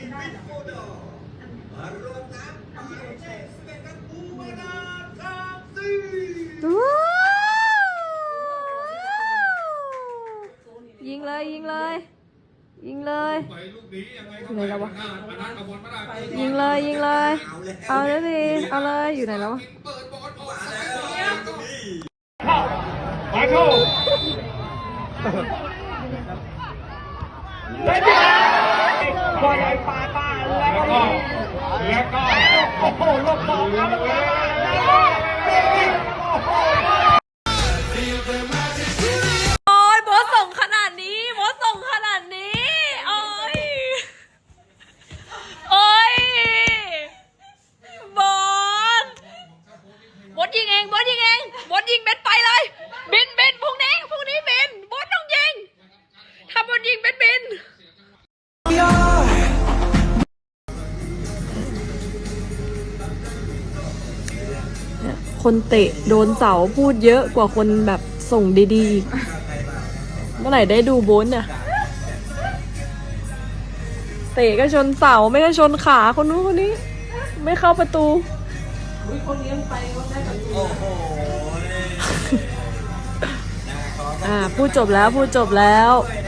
ยเลขสิบเอ็ดครับบูวนาสามสี่ว้าวยิงเลยยิงเลย ยิงเลย ไปลูกนี้ยังไงก็ไหนแล้ววะหน้ามาด้านขบวนมาได้ยิงเลยยิงเลย เอาแล้วเอาเลยดิเอาเลยอยู่ไหนแล้ววะเปิดบอลออกมามาแล้ วตรงนี้มาโชว์แล้วก็แล้วก็โอ้โหลบอลครับโอ้ยโบสส่งขนาดนี้โบสส่งขนาดนี้โอ้ยโอ้ยบอสบอสยิงเองบอสยิงเองบอสยิงเบ็ดไปเลย บินบิน คนเตะโดนเสาพูดเยอะกว่าคนแบบส่งดีๆอีกเมื่อไหร่ได้ดูโบนเนี่ยเตะก็ชนเสาไม่ก็ชนขาคนนู้นคนนี้ ไม่เข้าประตูโอ้โหนี่อ่าพูดจบแล้วพูดจบแล้วด้วย